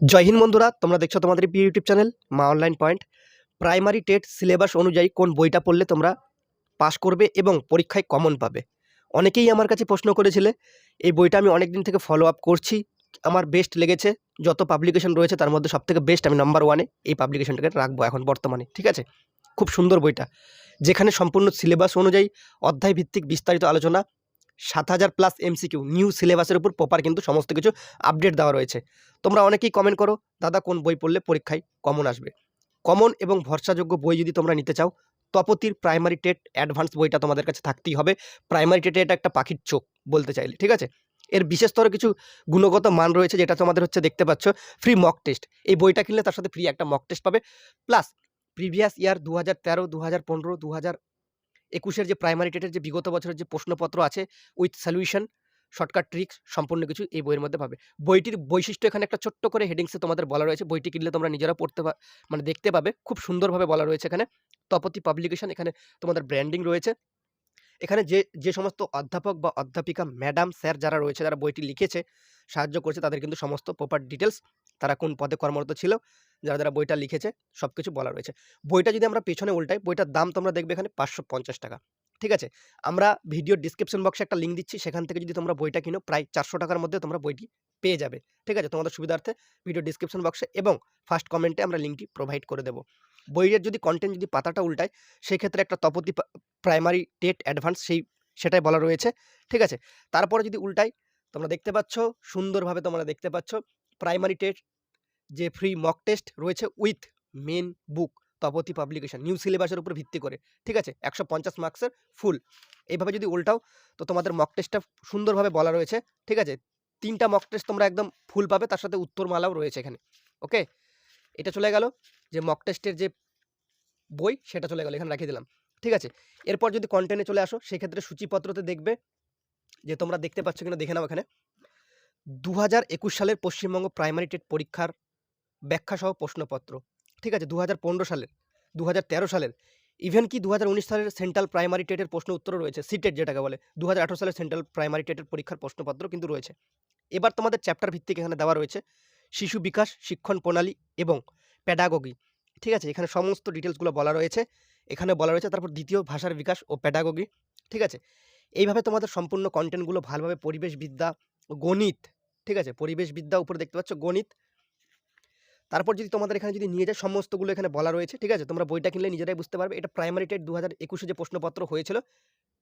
জয় হিন্দ বন্ধুরা, তোমরা দেখছ তোমাদের প্রিয় YouTube channel Maa online point. Primary TET syllabus অনুযায়ী কোন বইটা পড়লে তোমরা পাস করবে এবং পরীক্ষায় কমন পাবে। অনেকেই আমার কাছে প্রশ্ন করেছিলে, এই বইটা আমি অনেক দিন থেকে ফলো আপ করছি, আমার বেস্ট লেগেছে, যত পাবলিকেশন রয়েছে তার মধ্যে সবথেকে বেস্ট আমি নাম্বার ওয়ানে এই পাবলিকেশনটাকে রাখব এখন বর্তমানে, ঠিক আছে? খুব সুন্দর বইটা, যেখানে সম্পূর্ণ সিলেবাস অনুযায়ী অধ্যায় ভিত্তিক বিস্তারিত আলোচনা সাত হাজার প্লাস এমসিকিউ নিউ সিলেবাসের উপর প্রপার কিন্তু সমস্ত কিছু আপডেট দেওয়া রয়েছে। তোমরা অনেকেই কমেন্ট করো, দাদা, কোন বই পড়লে পরীক্ষায় কমন আসবে? কমন এবং ভরসাযোগ্য বই যদি তোমরা নিতে চাও, তপতির প্রাইমারি টেট অ্যাডভান্স বইটা তোমাদের কাছে থাকতেই হবে। প্রাইমারি টেটে এটা একটা পাখির চোখ বলতে চাইলে, ঠিক আছে? এর বিশেষতর কিছু গুণগত মান রয়েছে যেটা তোমাদের হচ্ছে দেখতে পাচ্ছ ফ্রি মক টেস্ট এই বইটা কিনলে তার সাথে ফ্রি একটা মক টেস্ট পাবে। প্লাস প্রিভিয়াস ইয়ার দু হাজার তেরো দু হাজার পনেরো দু হাজার একুশের যে প্রাইমারি টেটের যে বিগত বছরের যে প্রশ্নপত্র আছে উইথ সলিউশন শর্টকাট ট্রিক্স সম্পূর্ণ কিছু এই বইয়ের মধ্যে পাবে। বইটির বৈশিষ্ট্য এখানে একটা ছোট্ট করে হেডিংসে তোমাদের বলা রয়েছে। বইটি কিনলে তোমরা নিজেরা পড়তে মানে দেখতে পাবে। খুব সুন্দরভাবে বলা রয়েছে এখানে। তপতি পাবলিকেশন এখানে তোমাদের ব্র্যান্ডিং রয়েছে। এখানে যে যে সমস্ত অধ্যাপক বা অধ্যাপিকা ম্যাডাম স্যার যারা রয়েছে, যারা বইটি লিখেছে, সাহায্য করছে, তাদের কিন্তু সমস্ত প্রপার ডিটেলস তারা কোন পদে কর্মরত ছিল, যারা যারা বইটা লিখেছে সব কিছু বলা রয়েছে। বইটা যদি আমরা পেছনে উল্টাই, বইটার দাম তোমরা দেখবে এখানে পাঁচশো পঞ্চাশ টাকা। ঠিক আছে? আমরা ভিডিও ডিসক্রিপশন বক্সে একটা লিঙ্ক দিচ্ছি, সেখান থেকে যদি তোমরা বইটা কিনো, প্রায় চারশো টাকার মধ্যে তোমরা বইটি পেয়ে যাবে। ঠিক আছে? তোমাদের সুবিধার্থে ভিডিও ডিসক্রিপশন বক্সে এবং ফার্স্ট কমেন্টে আমরা লিঙ্কটি প্রোভাইড করে দেবো। বইয়ের যদি কন্টেন্ট যদি পাতাটা উল্টায় সেই ক্ষেত্রে একটা তপতি প্রাইমারি টেট অ্যাডভান্স সেই, সেটাই বলা রয়েছে। ঠিক আছে? তারপরে যদি উল্টাই তোমরা দেখতে পাচ্ছ, সুন্দরভাবে তোমরা দেখতে পাচ্ছ প্রাইমারি টেট যে ফ্রি মক টেস্ট রয়েছে with main book Tapati publication new সিলেবাসের উপর ভিত্তি করে। ঠিক আছে? একশো পঞ্চাশ মার্কসের ফুল এইভাবে যদি উল্টাও, তো তোমাদের মক টেস্টটা সুন্দরভাবে বলা রয়েছে। ঠিক আছে? তিনটা মক টেস্ট তোমরা একদম ফুল পাবে, তার সাথে উত্তরমালাও রয়েছে এখানে। ওকে এটা চলে গেল যে মক টেস্টের যে বই, সেটা চলে গেল, এখানে রাখিয়ে দিলাম। ঠিক আছে? এরপর যদি কন্টেন্টে চলে আসো, সেক্ষেত্রে সূচিপত্রতে দেখবে যে তোমরা দেখতে পাচ্ছ কিনা, দেখে নাও এখানে। দু হাজার একুশ সালের পশ্চিমবঙ্গ প্রাইমারি টেট পরীক্ষার ব্যাখ্যাসহ প্রশ্নপত্র। ঠিক আছে? দু হাজার পনেরো সালের দু হাজার তেরো সালের ইভেন কি দু হাজার উনিশ সালের সেন্ট্রাল প্রাইমারি টেটের প্রশ্ন উত্তরও রয়েছে সিটেট যেটাকে বলে। দু হাজার আঠারো সালের সেন্ট্রাল প্রাইমারি টেটের পরীক্ষার প্রশ্নপত্র কিন্তু রয়েছে। এবার তোমাদের চ্যাপ্টার ভিত্তিক এখানে দেওয়া রয়েছে শিশু বিকাশ, শিক্ষণ প্রণালী এবং প্যাডাগগি ঠিক আছে? এখানে সমস্ত ডিটেলসগুলো বলা রয়েছে। এখানে বলা রয়েছে তারপর দ্বিতীয় ভাষার বিকাশ ও প্যাডাগগি ঠিক আছে? এইভাবে তোমাদের সম্পূর্ণ কন্টেন্টগুলো ভালোভাবে পরিবেশবিদ্যা গণিত ঠিক আছে? পরিবেশবিদ্যা উপরে দেখতে পাচ্ছ গণিত। তারপর যদি তোমাদের এখানে যদি নিয়ে যায় সমস্তগুলো এখানে বলা রয়েছে ঠিক আছে? তোমরা বইটা কিনলে নিজেরাই বুঝতে পারবে। এটা প্রাইমারি টেট দু হাজার একুশে যে প্রশ্নপত্র হয়েছিল,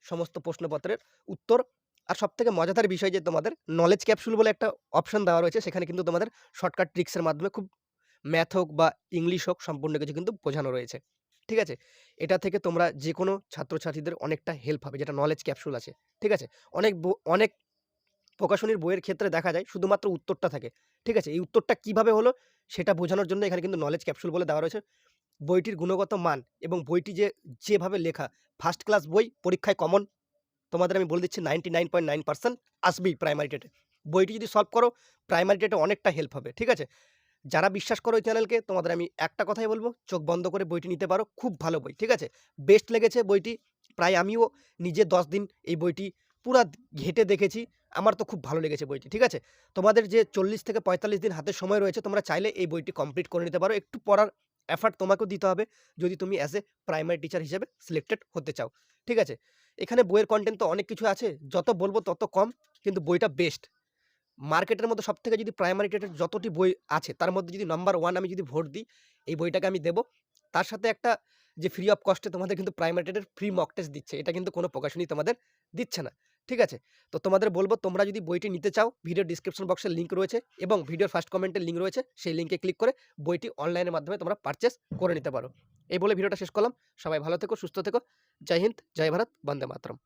সমস্ত প্রশ্নপত্রের উত্তর আর সব থেকে মজাদার বিষয় যে তোমাদের নলেজ ক্যাপসুল বলে একটা অপশন দেওয়া রয়েছে, সেখানে কিন্তু তোমাদের শর্টকাট ট্রিক্সের মাধ্যমে খুব ম্যাথ হোক বা ইংলিশ হোক সম্পূর্ণ কিছু কিন্তু বোঝানো রয়েছে। ঠিক আছে? এটা থেকে তোমরা যে কোনো ছাত্রছাত্রীদের অনেকটা হেল্প হবে, যেটা নলেজ ক্যাপসুল আছে। ঠিক আছে? অনেক অনেক প্রকাশনীর বইয়ের ক্ষেত্রে দেখা যায় শুধুমাত্র উত্তরটা থাকে। ঠিক আছে? এই উত্তরটা কীভাবে হলো সেটা বোঝানোর জন্য এখানে কিন্তু নলেজ ক্যাপসুল বলে দেওয়া রয়েছে। বইটির গুণগত মান এবং বইটি যে, যেভাবে লেখা ফার্স্ট ক্লাস বই, পরীক্ষায় কমন তোমাদের আমি বলে দিচ্ছি ninety nine point nine percent আসবেই প্রাইমারি ডেটে বইটি যদি সলভ করো প্রাইমারি ডেটে অনেকটা হেল্প হবে, ঠিক আছে? যারা বিশ্বাস করো এই চ্যানেলকে তোমাদের আমি একটা কথাই বলব, চোখ বন্ধ করে বইটি নিতে পারো, খুব ভালো বই, ঠিক আছে? বেস্ট লেগেছে বইটি, প্রায় আমিও নিজে দশ দিন এই বইটি পুরা ঘেটে দেখেছি, আমার তো খুব ভালো লেগেছে বইটি, ঠিক আছে? তোমাদের যে চল্লিশ থেকে পঁয়তাল্লিশ দিন হাতে সময় রয়েছে, তোমরা চাইলে এই বইটি কমপ্লিট করে নিতে পারো, একটু পড়ার এফার্ট তোমাকেও দিতে হবে যদি তুমি অ্যাজ এ প্রাইমারি টিচার হিসেবে সিলেক্টেড হতে চাও। ঠিক আছে? এখানে বইয়ের কন্টেন্ট তো অনেক কিছু আছে, যত বলব তত কম, কিন্তু বইটা বেস্ট মার্কেটের মধ্যে সব থেকে যদি প্রাইমারি টেটের যতটি বই আছে, তার মধ্যে যদি নাম্বার ওয়ান আমি যদি ভোট দিই, এই বইটাকে আমি দেবো। তার সাথে একটা যে ফ্রি অফ কস্টে তোমাদের কিন্তু প্রাইমারি টেটের ফ্রি মক টেস্ট দিচ্ছে, এটা কিন্তু কোনো প্রকাশনী তোমাদের দিচ্ছে না। ঠিক আছে? তো তোমাদের বলব তোমরা যদি বইটি নিতে চাও ভিডিও ডিসক্রিপশন বক্সের লিঙ্ক রয়েছে এবং ভিডিওর ফার্স্ট কমেন্টের লিঙ্ক রয়েছে, সেই লিঙ্কে ক্লিক করে বইটি অনলাইনের মাধ্যমে তোমরা পারচেস করে নিতে পারো। এই বলে ভিডিওটা শেষ করলাম। সবাই ভালো থেকো, সুস্থ থেকো। জয় হিন্দ, জয় ভারত, বন্দে মাতরম।